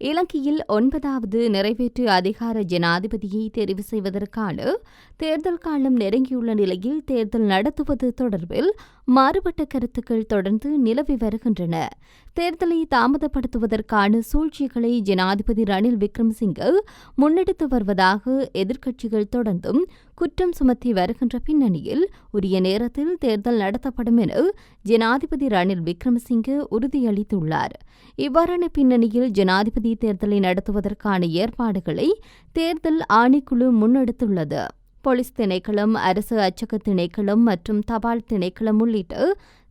இலங்கையில் ஒன்பதாவது நிறைவேற்று அதிகார ஜனாதிபதியை தெரிவு செய்வதற்கான தேர்தல் காலம் நெருங்கியுள்ள நிலையில் தேர்தல் நடத்துவது தொடர்பில் மாறுபட்ட கருத்துக்கள் தொடர்ந்து நிலவி வருகின்றன. தேர்தலை தாமதப்படுத்துவதற்கான சூழ்ச்சிகளை ஜனாதிபதி ரணில் விக்ரம்சிங்கே முன்னெடுத்து வருவதாக எதிர்க்கட்சிகள் தொடர்ந்தும் குற்றம் சுமத்தி வருகின்ற பின்னணியில் உரிய நேரத்தில் தேர்தல் நடத்தப்படும் என ஜனாதிபதி ரணில் விக்ரமசிங்கே உறுதியளித்துள்ளார். இவ்வாறான பின்னணியில் ஜனாதிபதி தேர்தலை நடத்துவதற்கான ஏற்பாடுகளை தேர்தல் ஆணைக்குழு முன்னெடுத்துள்ளது. போலீஸ் திணைக்களம் அரசு அச்சக திணைக்களம் மற்றும் தபால் திணைக்களம் உள்ளிட்ட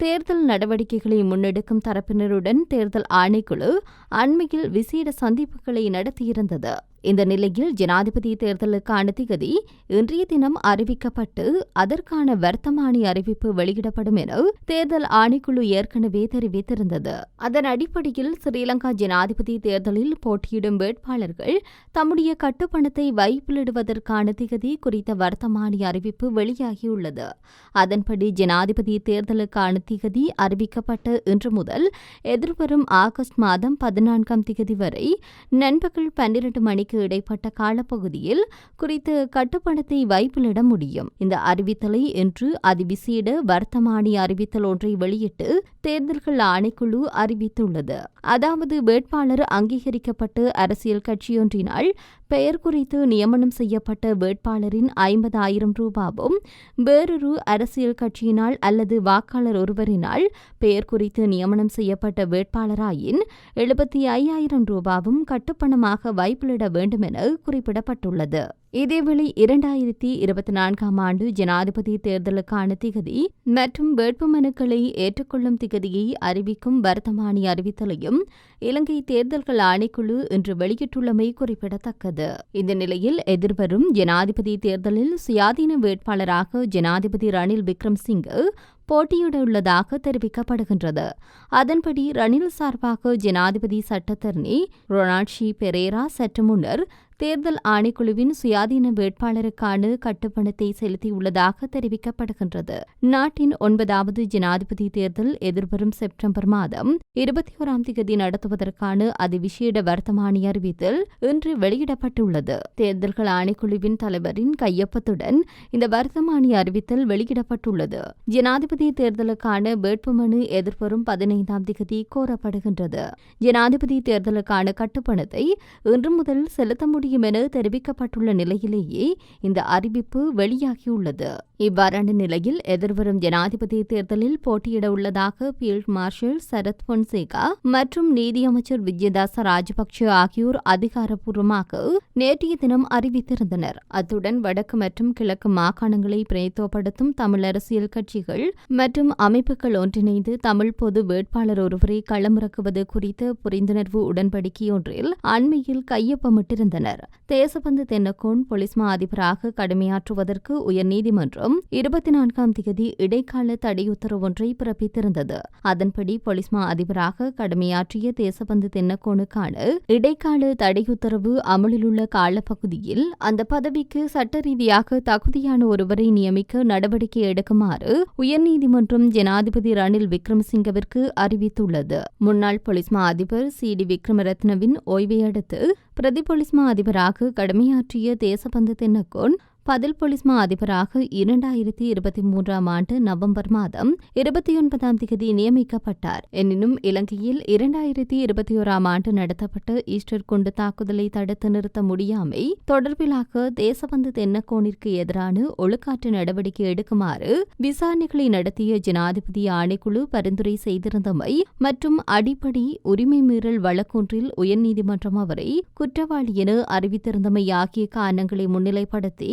தேர்தல் நடவடிக்கைகளை முன்னெடுக்கும் தரப்பினருடன் தேர்தல் ஆணைக்குழு அண்மையில் விசேட சந்திப்புகளை நடத்தியிருந்தது. இந்த நிலையில் ஜனாதிபதி தேர்தலுக்கான திகதி இன்றைய தினம் அறிவிக்கப்பட்டு அதற்கான வர்த்தமானி அறிவிப்பு வெளியிடப்படும் என தேர்தல் ஆணைக்குழு ஏற்கனவே தெரிவித்திருந்தது. அதன் அடிப்படையில் ஸ்ரீலங்கா ஜனாதிபதி தேர்தலில் போட்டியிடும் வேட்பாளர்கள் தம்முடைய கட்டுப்பணத்தை வைப்பிலிடுவதற்கான திகதி குறித்த வர்த்தமானி அறிவிப்பு வெளியாகியுள்ளது. அதன்படி ஜனாதிபதி தேர்தலுக்கான திகதி அறிவிக்கப்பட்ட இன்று முதல் எதிர்வரும் ஆகஸ்ட் மாதம் பதினான்காம் திகதி வரை நண்பகல் பன்னிரண்டு மணிக்கு இடைப்பட்ட காலப்பகுதியில் குறித்த கட்டுப்பணத்தை வைப்பிலிட முடியும். இந்த அறிவித்தலை இன்று அதிவிசேட வர்த்தமானி அறிவித்தல் ஒன்றை வெளியிட்டு தேர்தல்கள் ஆணைக்குழு அறிவித்துள்ளது. அதாவது வேட்பாளர் அங்கீகரிக்கப்பட்டு அரசியல் கட்சியொன்றினால் பெயர் குறித்து நியமனம் செய்யப்பட்ட வேட்பாளரின் ஐம்பதாயிரம் ரூபாவும் வேறொரு அரசியல் கட்சியினால் அல்லது வாக்காளர் ஒருவரினால் பெயர் குறித்து நியமனம் செய்யப்பட்ட வேட்பாளராயின் எழுபத்தி ஐயாயிரம் ரூபாவும் கட்டுப்பணமாக வைப்பிலிட வேண்டும் என குறிப்பிடப்பட்டுள்ளது. இதேவேளை இரண்டாயிரத்தி இருபத்தி நான்காம் ஆண்டு ஜனாதிபதி தேர்தலுக்கான திகதி மற்றும் வேட்புமனுக்களை ஏற்றுக்கொள்ளும் திகதியை அறிவிக்கும் வர்த்தமானி அறிவித்தலையும் இலங்கை தேர்தல்கள் ஆணைக்குழு இன்று வெளியிட்டுள்ளமை குறிப்பிடத்தக்கது. இந்த நிலையில் எதிர்வரும் ஜனாதிபதி தேர்தலில் சுயாதீன வேட்பாளராக ஜனாதிபதி ரணில் விக்ரம்சிங்கே போட்டியிட உள்ளதாக தெரிவிக்கப்படுகின்றது. அதன்படி ரணில் சார்பாக ஜனாதிபதி சட்டத்தரணி ரொனால்ட்ஷி பெரேரா சற்று முன்னர் தேர்தல் ஆணைக்குழுவின் சுயாதீன வேட்பாளருக்கான கட்டுப்பணத்தை செலுத்தியுள்ளதாக தெரிவிக்கப்படுகின்றது. நாட்டின் ஒன்பதாவது ஜனாதிபதி தேர்தல் எதிர்வரும் செப்டம்பர் மாதம் இருபத்தி ஓராம் தேதி நடத்துவதற்கான அதிவிசேட வர்த்தமானி அறிவித்தல் இன்று வெளியிடப்பட்டுள்ளது. தேர்தல்கள் ஆணைக்குழுவின் தலைவரின் கையொப்பத்துடன் இந்த வர்த்தமானி அறிவித்தல் வெளியிடப்பட்டுள்ளது. ஜனாதிபதி தேர்தலுக்கான வேட்புமனு எதிர்வரும் பதினைந்தாம் தேதி கோரப்படுகின்றது. ஜனாதிபதி தேர்தலுக்கான கட்டுப்பணத்தை இன்று முதல் செலுத்த முடியும் முடியும் என தெரிவிக்கப்பட்டுள்ள நிலையிலேயே இந்த அறிவிப்பு வெளியாகியுள்ளது. இவ்வாறான நிலையில் எதிர்வரும் ஜனாதிபதி தேர்தலில் போட்டியிட உள்ளதாக பீல்ட் மார்ஷல் சரத் பொன்சேகா மற்றும் நீதியமைச்சர் விஜயதாச ராஜபக்ஷ ஆகியோர் அதிகாரப்பூர்வமாக நேற்றைய தினம் அறிவித்திருந்தனர். அத்துடன் வடக்கு மற்றும் கிழக்கு மாகாணங்களை பிரயத்துவப்படுத்தும் தமிழ் அரசியல் கட்சிகள் மற்றும் அமைப்புகள் ஒன்றிணைந்து தமிழ் பொது வேட்பாளர் ஒருவரை களமிறக்குவது குறித்த புரிந்துணர்வு உடன்படிக்கையொன்றில் அண்மையில் கையொப்பமிட்டிருந்தனர். தேசபந்து தென்னக்கோன் போலீஸ் மா அதிபராக கடமையாற்றுவதற்கு உயர்நீதிமன்றம் இருபத்தி நான்காம் தேதி இடைக்கால தடை உத்தரவொன்றை பிறப்பித்திருந்தது. அதன்படி போலீஸ் மா அதிபராக கடமையாற்றிய தேசபந்து தென்னக்கோனுக்கான இடைக்கால தடை உத்தரவு அமலிலுள்ள காலப்பகுதியில் அந்த பதவிக்கு சட்ட ரீதியாக தகுதியான ஒருவரை நியமிக்க நடவடிக்கை எடுக்குமாறு உயர்நீதிமன்றம் ஜனாதிபதி ரணில் விக்ரமசிங்கவிற்கு அறிவித்துள்ளது. முன்னாள் பொலிஸ்மா அதிபர் சி டி விக்ரமரத்னவின் ஓய்வை அடுத்து பிரதி மா அதிபராக கடமையாற்றிய தேசபந்து தென்னக்கோன் பதில் போலீஸ் மா அதிபராக இரண்டாயிரத்தி இருபத்தி மூன்றாம் ஆண்டு நவம்பர் மாதம் இருபத்தி ஒன்பதாம் தேதி நியமிக்கப்பட்டார். எனினும் இலங்கையில் இரண்டாயிரத்தி இருபத்தி ஓராம் ஆண்டு நடத்தப்பட்ட ஈஸ்டர் குண்டு தாக்குதலை தடுத்து நிறுத்த முடியாமை தொடர்பிலாக தேசபந்து தென்னக்கோனிற்கு எதிரான ஒழுக்காற்று நடவடிக்கை எடுக்குமாறு விசாரணைகளை நடத்திய ஜனாதிபதி ஆணைக்குழு பரிந்துரை செய்திருந்தமை மற்றும் அடிப்படை உரிமை மீறல் வழக்கொன்றில் உயர்நீதிமன்றம் அவரை குற்றவாளி என அறிவித்திருந்தமை ஆகிய காரணங்களை முன்னிலைப்படுத்தி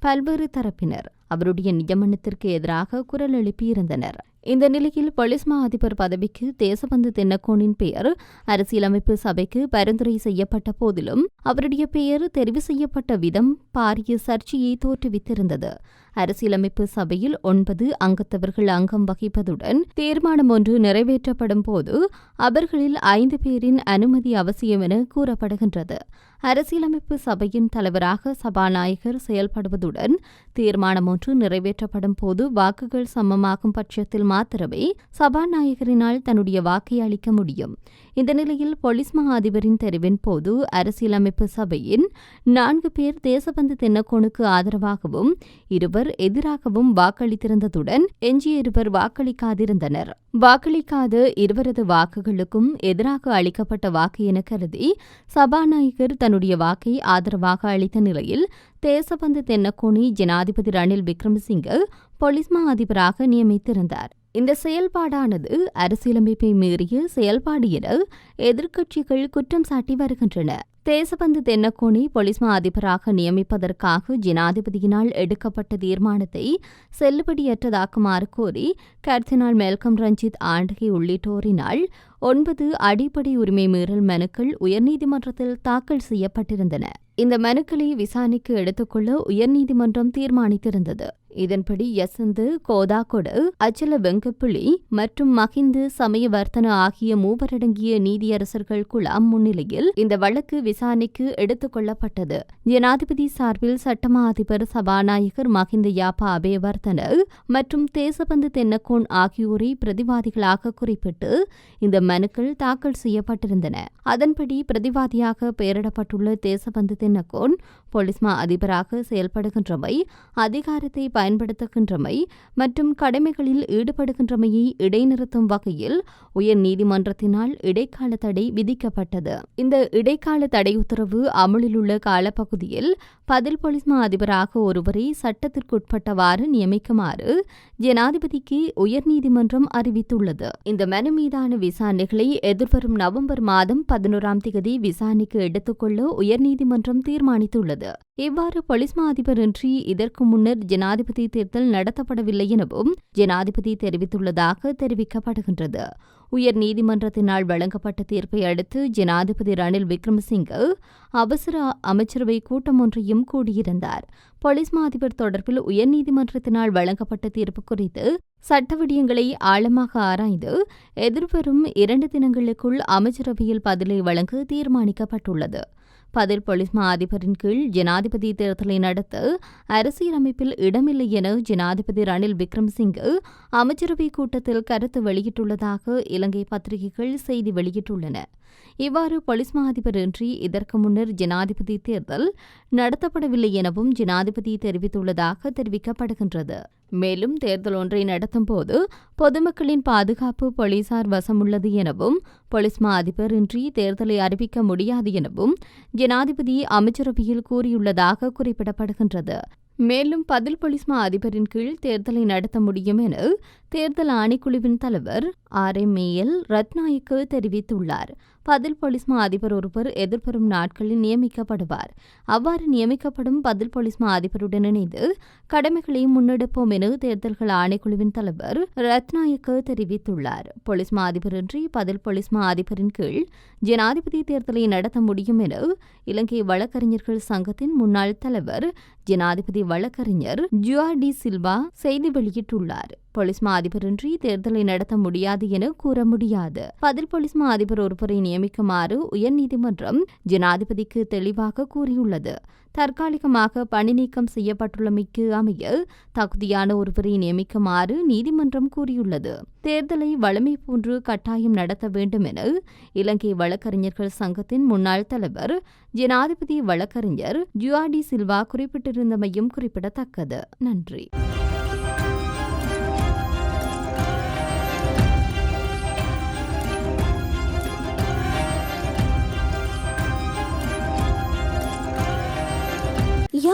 பல்வேறு தரப்பினர் அவருடைய நியமனத்திற்கு எதிராக குரல் எழுப்பியிருந்தனர். இந்த நிலையில் பொலிஸ்மா அதிபர் பதவிக்கு தேசபந்து தென்னக்கோனின் பெயர் அரசியலமைப்பு சபைக்கு பரிந்துரை செய்யப்பட்ட போதிலும் அவருடைய பெயர் தெரிவு செய்யப்பட்ட விதம் பாரிய சர்ச்சையை தோற்றுவித்திருந்தது. அரசியலமைப்பு சபையில் ஒன்பது அங்கத்தவர்கள் அங்கம் வகிப்பதுடன் தீர்மானம் ஒன்று நிறைவேற்றப்படும் போது அவர்களில் ஐந்து பேரின் அனுமதி அவசியம் என கூறப்படுகின்றது. அரசியலமைப்பு சபையின் தலைவராக சபாநாயகர் செயல்படுவதுடன் தீர்மானம் ஒன்று நிறைவேற்றப்படும் போது வாக்குகள் சமமாகும் பட்சத்தில் மாத்திரமே சபாநாயகரினால் தன்னுடைய வாக்கை அளிக்க முடியும். இந்த நிலையில் பொலிஸ் மா அதிபரின் தெரிவின் போது அரசியலமைப்பு சபையின் நான்கு பேர் தேசபந்து தென்னக்கோனுக்கு ஆதரவாகவும் இருவர் எதிராகவும் வாக்களித்திருந்ததுடன் எஞ்சிய இருவர் வாக்களிக்காதிருந்தனர். வாக்களிக்காத இருவரது வாக்குகளுக்கும் எதிராக அளிக்கப்பட்ட வாக்கு என கருதி சபாநாயகர் தன்னுடைய வாக்கை ஆதரவாக அளித்த நிலையில் தேசபந்து தென்னக்கோனி ஜனாதிபதி ரணில் விக்ரமசிங்க பொலிஸ்மா அதிபராக நியமித்திருந்தார். இந்த செயல்பாடானது அரசியலமைப்பை மீறிய செயல்பாடு என எதிர்க்கட்சிகள் குற்றம் சாட்டி வருகின்றன. தேசபந்து தென்னக்கோனி பொலிஸ் மா அதிபராக நியமிப்பதற்காக ஜனாதிபதியினால் எடுக்கப்பட்ட தீர்மானத்தை செல்லுபடியற்றதாக்குமாறு கோரி கர்தினால் மெல்கம் ரஞ்சித் ஆண்டகை உள்ளிட்டோரினால் ஒன்பது அடிப்படை உரிமை மீறல் மனுக்கள் உயர்நீதிமன்றத்தில் தாக்கல் செய்யப்பட்டிருந்தன. இந்த மனுக்களை விசாரணைக்கு எடுத்துக்கொள்ள உயர்நீதிமன்றம் தீர்மானித்திருந்தது. இதன்படி யசந்து கோதாகொடு அச்சல வெங்கப்புலி மற்றும் மகிந்து சமயவர்த்தன ஆகிய மூவரடங்கிய நீதியரசர்கள் குழாம் முன்னிலையில் இந்த வழக்கு விசாரணைக்கு எடுத்துக் கொள்ளப்பட்டது ஜனாதிபதி சார்பில் சட்டமா அதிபர் சபாநாயகர் மகிந்த யாப்பா அபயவர்த்தன மற்றும் தேசபந்து தென்னக்கோன் ஆகியோரை பிரதிவாதிகளாக குறிப்பிட்டு இந்த மனுக்கள் தாக்கல் செய்யப்பட்டிருந்தன. அதன்படி பிரதிவாதியாக பெயரிடப்பட்டுள்ள தேசபந்து தென்னக்கோன் பொலிஸ்மா அதிபராக செயல்படுகின்றமை அதிகாரத்தை பயன்படுத்துகின்றமை மற்றும் கடமைகளில் ஈடுபடுகின்றமையை இடைநிறுத்தும் வகையில் உயர் நீதிமன்றத்தினால் இடைக்கால தடை விதிக்கப்பட்டது. இந்த இடைக்கால தடை உத்தரவு அமலில் உள்ள காலப்பகுதியில் பதில் பொலிஸ்மா அதிபராக ஒருவரை சட்டத்திற்குட்பட்டவாறு நியமிக்குமாறு ஜனாதிபதிக்கு உயர்நீதிமன்றம் அறிவித்துள்ளது. இந்த மனு மீதான விசாரணைகளை எதிர்வரும் நவம்பர் மாதம் பதினோராம் தேதி விசாரணைக்கு எடுத்துக்கொள்ள உயர்நீதிமன்றம் தீர்மானித்துள்ளது. இவ்வாறு பொலிஸ்மா அதிபரின்றி இதற்கு முன்னர் ஜனாதிபதி தேர்தல் நடத்தப்படவில்லை எனவும் ஜனாதிபதி தெரிவித்துள்ளதாக தெரிவிக்கப்படுகின்றது. உயர் நீதிமன்றத்தினால் வழங்கப்பட்ட தீர்ப்பை அடுத்து ஜனாதிபதி ரணில் விக்ரமசிங்க அவசர அமைச்சரவை கூட்டம் ஒன்றையும் கூடியிருந்தார். பொலிஸ்மா அதிபர் தொடர்பில் உயர்நீதிமன்றத்தினால் வழங்கப்பட்ட தீர்ப்பு குறித்து சட்ட விடயங்களை ஆழமாக ஆராய்ந்து எதிர்வரும் இரண்டு தினங்களுக்குள் அமைச்சரவையில் பதிலை வழங்க தீர்மானிக்கப்பட்டுள்ளது. பதில் பொலிஸ்மா அதிபரின் கீழ் ஜனாதிபதி தேர்தலை நடத்த அரசியலமைப்பில் இடமில்லை என ஜனாதிபதி ரணில் விக்ரம்சிங்கு அமைச்சரவை கூட்டத்தில் கருத்து வெளியிட்டுள்ளதாக இலங்கை பத்திரிகைகள் செய்தி வெளியிட்டுள்ளன. இவ்வாறு பொலிஸ்மா அதிபர் இன்றி இதற்கு முன்னர் ஜனாதிபதி தேர்தல் நடத்தப்படவில்லை எனவும் ஜனாதிபதி தெரிவித்துள்ளதாக தெரிவிக்கப்படுகின்றது. மேலும் தேர்தல் ஒன்றை நடத்தும் போது பொதுமக்களின் பாதுகாப்பு போலீசார் வசமுள்ளது எனவும் போலீஸ் மா அதிபர் இன்றி தேர்தலை அறிவிக்க முடியாது எனவும் ஜனாதிபதி அமைச்சரவையில் கூறியுள்ளதாக குறிப்பிடப்படுகின்றது. மேலும் பதில் பொலிஸ்மா அதிபரின் கீழ் தேர்தலை நடத்த முடியும் என தேர்தல் ஆணைக்குழுவின் தலைவர் ஆர். எம். ஏஎல் ரத்நாயக்கு தெரிவித்துள்ளார். பதில் பொலிஸ்மா அதிபர் ஒருவர் எதிர்வரும் நாட்களில் நியமிக்கப்படுவார். அவ்வாறு நியமிக்கப்படும் பதில் பொலிஸ்மா அதிபருடன் இணைந்து கடமைகளை முன்னெடுப்போம் என தேர்தல்கள் ஆணைக்குழுவின் தலைவர் ரத்நாயக்கு தெரிவித்துள்ளார். பொலிஸ்மா அதிபரின்றி பதில் பொலிஸ்மா அதிபரின் கீழ் ஜனாதிபதி தேர்தலை நடத்த முடியும் என இலங்கை வழக்கறிஞர்கள் சங்கத்தின் முன்னாள் தலைவர் ஜனாதிபதி வழக்கறிஞர் ஜுஆ டி சில்வா செய்தி வெளியிட்டுள்ளார். பொலிஸ் மா அதிபரின்றி தேர்தலை நடத்த முடியாது என கூற முடியாது. பதில் பொலிஸ் மா அதிபர் ஒருவரை நியமிக்குமாறு உயர்நீதிமன்றம் ஜனாதிபதிக்கு தெளிவாக கூறியுள்ளது. தற்காலிகமாக பணி நீக்கம் செய்யப்பட்டுள்ளமைக்கு அமைய தகுதியான ஒருவரை நியமிக்குமாறு நீதிமன்றம் கூறியுள்ளது. தேர்தலை வழமை போன்று கட்டாயம் நடத்த வேண்டும் என இலங்கை வழக்கறிஞர்கள் சங்கத்தின் முன்னாள் தலைவர் ஜனாதிபதி வழக்கறிஞர் ஜுஆடி சில்வா குறிப்பிட்டிருந்தமையும் குறிப்பிடத்தக்கது. நன்றி.